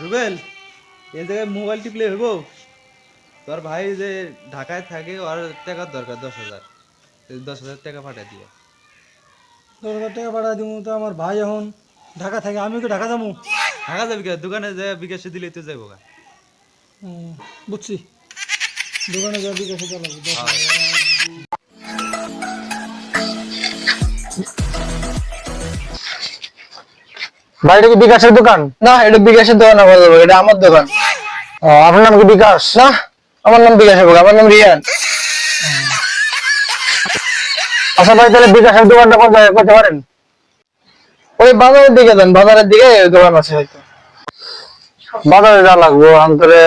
রুবেল এই জায়গায় মোবাইল টিপলে হইব? তোর ভাই যে ঢাকায় থাকে ওর টাকার দরকার দশ হাজার। দশ হাজার টাকা পাঠিয়ে দিয়ে দশ হাজার টাকা পাঠা দিব তো আমার ভাই এখন ঢাকা থাকে আমি কি ঢাকা যাব? ঢাকা যাবি কে? দোকানে যে বিকাশে দিলে তো যাব গা বুঝছি। দোকানে যা বিকাশে চালাবো ভাই এটা কি বিকাশের দোকান? না এটা বিকাশের দোকান আমার যাব এটা আমার দোকান। ও, আপনার নাম কি বিকাশ? না আমার নাম বিকাশ হবে আমার নাম রিয়ান। আচ্ছা ভাই তাহলে বিকাশের দোকানটা কোন জায়গায় করতে পারেন? ওই বাজারের দিকে যান বাজারের দিকে দোকান আছে হয়তো। বাজারে যা লাগবো অন্তরে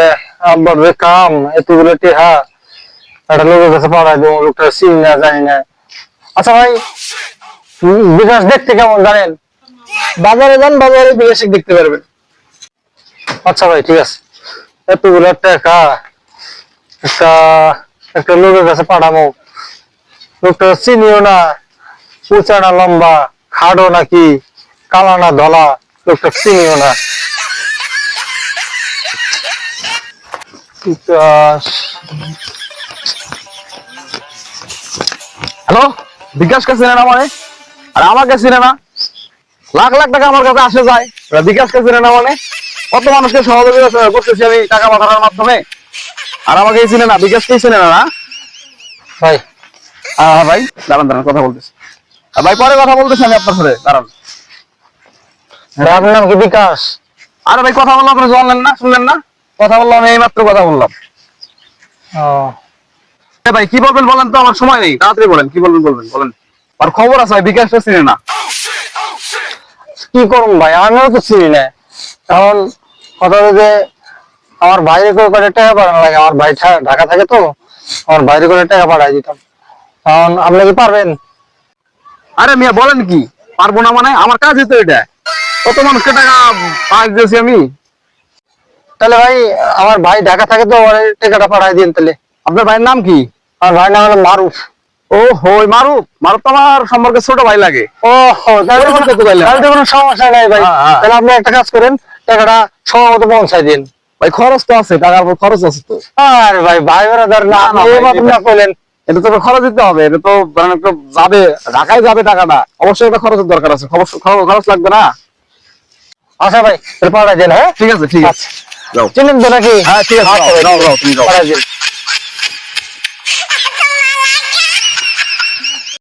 আব্বার যে কাম এতগুলো টেহা একটা লোকের কাছে পাঠাই দেবো লোকটা চিনি না জানি না। আচ্ছা ভাই বিকাশ দেখতে কেমন জানেন? বাজারে যান, বাজারে বিকাশে দেখতে পারবেন। আচ্ছা ভাই, ঠিক আছে। এতগুলো টাকা, একটা একটা লোকের কাছে পাঠাবো। লোকটা চিনিও না, উঁচা না, লম্বা খাড়ো নাকি, কালা না, ধলা, লোকটা চিনিও না। বিকাশ। হ্যালো? বিকাশকে চিনে না মানে? আর আমাকে চিনে না? লাখ লাখ টাকা আমার কাছে আসে যায়। ওরা বিকাশকে চিনে না মানে। কত মানুষকে সহযোগিতা করতেছি আমি টাকা পাঠানোর মাধ্যমে। আর আমাকে চিনে না বিকাশকেই চিনে না ভাই। হ্যাঁ ভাই দাঁড়ান দাঁড়ান কথা বলতেছি। ভাই পরে কথা বলতেছি আমি আপনার সাথে দাঁড়ান। আপনার নাম কি? বিকাশ। আরে ভাই কথা বললাম আপনি জানলেন না শুনলেন না? কথা বললাম এই মাত্র কথা বললাম। ও। ভাই কি বলবেন বলেন তো আমার সময় নেই। তাড়াতাড়ি বলেন কি বলবেন বলবেন বলেন। আর খবর আছে ভাই বিকাশটা চিনে না। কি করুন ভাই? আমিও তো চিনি না। এখন কথা যে আমার বাইরে করে করে টাকা পাঠানো লাগে? আমার ভাই ঢাকা থাকে তো আমার বাইরে করে টাকা পাঠাই দিতাম। এখন আপনি কি পারবেন? আরে মিয়া বলেন কি? পারব না মানে আমার কাজই তো এটা। কত মানুষকে টাকা পাঁচ দিয়েছি আমি? তাহলে ভাই আমার ভাই ঢাকা থাকে তো টাকাটা পাঠাই দিন তাহলে। আপনার ভাইয়ের নাম কি? আমার ভাইয়ের নাম হলো মারুফ। ও হই মারুফ মারুফ তো আমার সম্পর্কে ছোট ভাই লাগে। ও তাহলে কোনো- করতে পারলে তাহলে তো কোনো সমস্যা নাই ভাই। তাহলে আপনি একটা কাজ করেন টাকাটা সময় পৌঁছাই দিন। ভাই খরচ তো আছে টাকার উপর খরচ আছে তো। আরে ভাই ভাই বেড়াদার না না, না, আপনি এই ভাই, মতো না করলেন এটা তো খরচ দিতে হবে এটা তো মানে যাবে ঢাকায় যাবে টাকাটা অবশ্যই একটা খরচের দরকার আছে খরচ- লাগবে না। আচ্ছা ভাই পাঠাই দিন হ্যাঁ? ঠিক আছে ঠিক আছে। আচ্ছা। চিনেন তো নাকি? হ্যাঁ ঠিক আছে